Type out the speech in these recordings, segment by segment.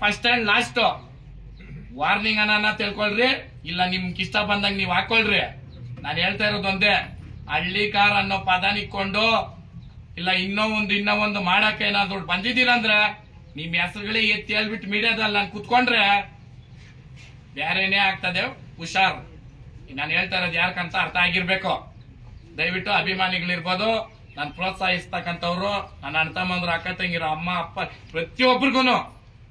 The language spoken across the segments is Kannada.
ಫಸ್ಟ್ ಅಂಡ್ ಲಾಸ್ಟ್ ವಾರ್ನಿಂಗ್ ಅನ್ನ ತಿಳ್ಕೊಳ್ರಿ. ಇಲ್ಲ ನಿಮ್ಗೆ ಇಷ್ಟ ಬಂದಂಗ ನೀವು ಹಾಕೊಳ್ರಿ. ನಾನು ಹೇಳ್ತಾ ಇರೋದು ಒಂದೇ ಹಳ್ಳಿಕಾರ ಅನ್ನೋ ಪದ ನಿಕ್ಕೊಂಡು ಇಲ್ಲ ಇನ್ನೂ ಒಂದು ಇನ್ನೂ ಒಂದು ಮಾಡಕ್ಕೆ ಏನಾದ್ರು ಬಂದಿದ್ದೀರಂದ್ರೆ ನಿಮ್ಮ ಹೆಸರುಗಳೇ ಎತ್ತಿ ಹೇಳ್ಬಿಟ್ಟು ಮೀಡಿಯಾದಲ್ಲಿ, ನಾನು ಕುತ್ಕೊಂಡ್ರೆ, ಬೇರೆನೇ ಆಗ್ತದೆ. ಹುಷಾರ್. ನಾನು ಹೇಳ್ತಾ ಇರೋದು ಯಾರ್ಕಂತ ಅರ್ಥ ಆಗಿರ್ಬೇಕು. ದಯವಿಟ್ಟು ಅಭಿಮಾನಿಗಳಿರ್ಬೋದು, ನಾನು ಪ್ರೋತ್ಸಾಹಿಸ್ತಕ್ಕಂಥವ್ರು, ನನ್ನ ಅಣ್ಣ ತಮ್ಮಂದ್ರು, ಅಕ್ಕ ತಂಗಿರೋ, ಅಮ್ಮ, ಅಪ್ಪ ಪ್ರತಿಯೊಬ್ಬರಿಗೂ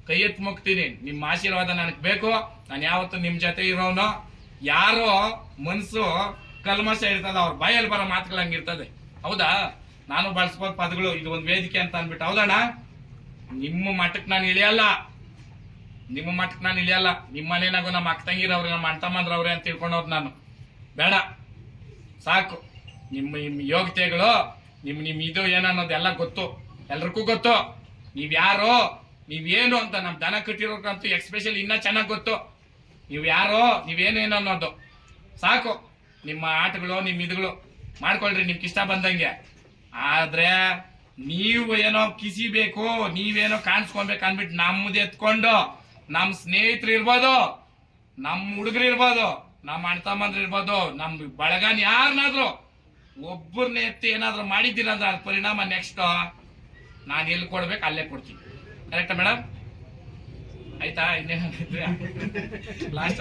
ಕೈ ಎತ್ತು ಮುಗ್ತೀನಿ. ನಿಮ್ಮ ಆಶೀರ್ವಾದ ನನಗೆ ಬೇಕು. ನಾನು ಯಾವತ್ತು ನಿಮ್ಮ ಜೊತೆ ಇರೋನು. ಯಾರೋ ಮನಸ್ಸು ಕಲ್ಮಶ ಇರ್ತದೆ, ಅವ್ರ ಬಾಯಲ್ಲಿ ಬರೋ ಮಾತುಗಳು ಹಂಗಿರ್ತದೆ ಹೌದಾ? ನಾನು ಬಳಸ್ಬೋದು ಪದಗಳು. ಇದು ಒಂದು ವೇದಿಕೆ ಅಂತ ಅಂದ್ಬಿಟ್ಟು. ಹೌದಣ್ಣ? ನಿಮ್ಮ ಮಟ್ಟಕ್ಕೆ ನಾನು ಇಳಿಯಲ್ಲ. ನಿಮ್ಮ ಮಟ್ಟಕ್ಕೆ ನಾನು ಇಳಿಯಲ್ಲ. ನಿಮ್ಮ ಮನೇನಾಗೋ ನಮ್ಮ ಅಕ್ಕ ತಂಗಿರವ್ರೆ, ನಮ್ಮ ಅಣ್ಣ ತಮ್ಮಂದ್ರವ್ರೆ ಅಂತ ತಿಳ್ಕೊಂಡವ್ರು ನಾನು. ಬೇಡ. ಸಾಕು. ನಿಮ್ಮ ನಿಮ್ಮ ಯೋಗ್ಯತೆಗಳು ನಿಮ್ಮ ನಿಮ್ಮ ಇದು ಏನನ್ನೋದೆಲ್ಲ ಗೊತ್ತು. ಎಲ್ರಿಗೂ ಗೊತ್ತು. ನೀವು ಯಾರು ನೀವೇನು ಅಂತ ನಮ್ಮ ದನ ಕಟ್ಟಿರೋಕಂತೂ ಎಕ್ಸ್ಪೆಷಲ್ ಇನ್ನ ಚೆನ್ನಾಗಿ ಗೊತ್ತು. ನೀವ್ ಯಾರೋ ನೀವೇನೇನು ಅನ್ನೋದು. ಸಾಕು. ನಿಮ್ಮ ಆಟಗಳು, ನಿಮ್ಮ ಇದುಗಳು. ಮಾಡ್ಕೊಳ್ರಿ, ನಿಮ್ಗೆ ಇಷ್ಟ ಬಂದಂಗೆ. ಆದ್ರೆ ನೀವು ಏನೋ ಕಿಸಿಬೇಕು, ನೀವೇನೋ ಕಾಣಿಸ್ಕೊಬೇಕು ಅನ್ಬಿಟ್ಟು ನಮ್ಮದು ಎತ್ಕೊಂಡು ನಮ್ಮ ಸ್ನೇಹಿತರು ಇರ್ಬೋದು ನಮ್ಮ ಹುಡುಗರು ಇರ್ಬೋದು ನಮ್ಮ ಅಣ್ಣ ತಮ್ಮಂದ್ರು ಇರ್ಬೋದು ನಮ್ಮ ಬಳಗನ್ ಯಾರನ್ನಾದ್ರು ಒಬ್ಬರನ್ನ ಎತ್ತಿ ಏನಾದರೂ ಮಾಡಿದ್ದೀರ ಪರಿಣಾಮ ನೆಕ್ಸ್ಟ್ ನಾನು ಎಲ್ಲಿ ಕೊಡ್ಬೇಕು, ಅಲ್ಲೇ ಕೊಡ್ತೀನಿ. ಕರೆಕ್ಟಾ ಮೇಡಮ್ ಆಯ್ತಾ? ಇನ್ನೇನಿದ್ರೆ ಲಾಸ್ಟ್